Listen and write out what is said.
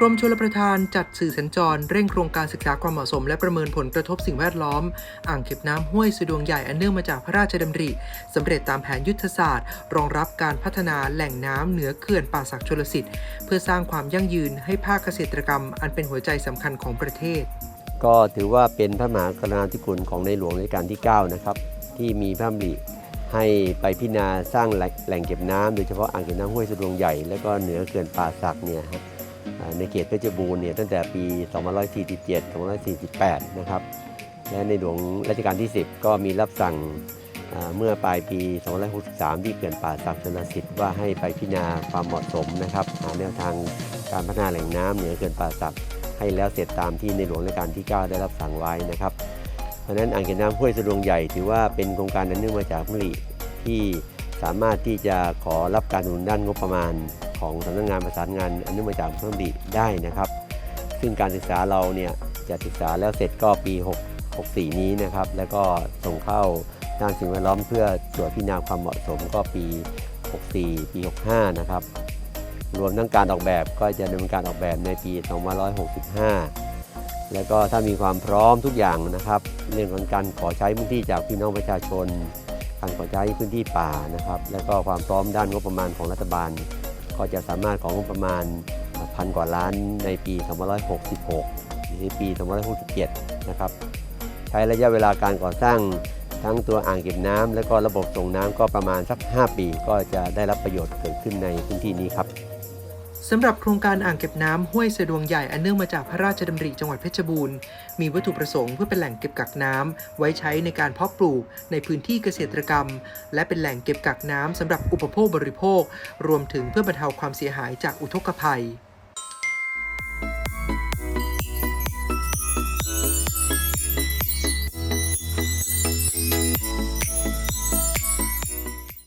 กรมชลประทานจัดสื่อสัญจร เร่งโครงการศึกษาความเหมาะสม และประเมินผลกระทบสิ่งแวดล้อม อ่างเก็บน้ำห้วยสะดวงใหญ่อันเนื่องมาจากพระราชดำริสำเร็จตามแผนยุทธศาสตร์ รองรับการพัฒนาแหล่งน้ำเหนือเขื่อนป่าสักชลสิทธิ์ เพื่อสร้างความยั่งยืนให้ภาคเกษตรกรรม อันเป็นหัวใจสำคัญของประเทศ ก็ถือว่าเป็นพระมหากรุณาธิคุณของในหลวงรัชกาลที่ 9 นะครับ ที่มีพระดำริให้ไปพิจารณาสร้างแหล่งเก็บน้ำโดยเฉพาะอ่างเก็บน้ำห้วยสะดวงใหญ่ และก็เหนือเขื่อนป่าสักเนี่ยฮะอ่า ในเขตเพชรบูรณ์เนี่ยตั้งแต่ปี 2547 2548 นะครับ และในหลวงรัชกาลที่ 10 ก็มีรับสั่งเมื่อปลายปี 2563 ที่เขื่อนป่าสักชนสิทธิ์ว่าให้ไปพิจารณาความเหมาะสมนะครับหาแนวทางการพัฒนาแหล่งน้ำเหนือเขื่อนป่าสักให้แล้วเสร็จตามที่ในหลวงรัชกาลที่ 9 ได้รับสั่งไว้นะครับ เพราะนั้นอ่างเก็บน้ำห้วยสะดวงใหญ่ถือว่าเป็นโครงการอันเนื่องมาจากมริที่สามารถที่จะขอรับการหนุนด้านงบประมาณ ของสำนักงานประสานงานอนเนื่องมาจากพระมริได้นะครับ ซึ่งการศึกษาเราเนี่ยจะศึกษาแล้วเสร็จก็ปี 6 64 นี้นะครับ แล้วก็ส่งเข้าด้านสิ่งแวดล้อมเพื่อตรวจพิจารณาความเหมาะสมก็ปี 64 ปี 65 นะครับ รวมทั้งการออกแบบก็จะดำเนินการออกแบบในปี2565 แล้วก็ถ้ามีความพร้อมทุกอย่างนะครับ เรื่องของการขอใช้พื้นที่จากพี่น้องประชาชนการขอใช้พื้นที่ป่านะครับ แล้วก็ความพร้อมด้านงบประมาณของรัฐบาล ก็จะสามารถของงบประมาณพันกว่าล้านในปี 2566 หรือปี 2567 นะครับ ใช้ระยะเวลาการก่อสร้างทั้งตัวอ่างเก็บน้ำและก็ระบบส่งน้ำก็ประมาณสัก 5 ปี ก็จะได้รับประโยชน์เกิดขึ้นในพื้นที่นี้ครับ สำหรับโครงการอ่างเก็บน้ำห้วยสะดวงใหญ่อันเนื่องมาจากพระราชดำริจังหวัดเพชรบูรณ์ มีวัตถุประสงค์เพื่อเป็นแหล่งเก็บกักน้ำไว้ใช้ในการเพาะปลูกในพื้นที่เกษตรกรรม และเป็นแหล่งเก็บกักน้ำสำหรับอุปโภคบริโภค รวมถึงเพื่อบรรเทาความเสียหายจากอุทกภัย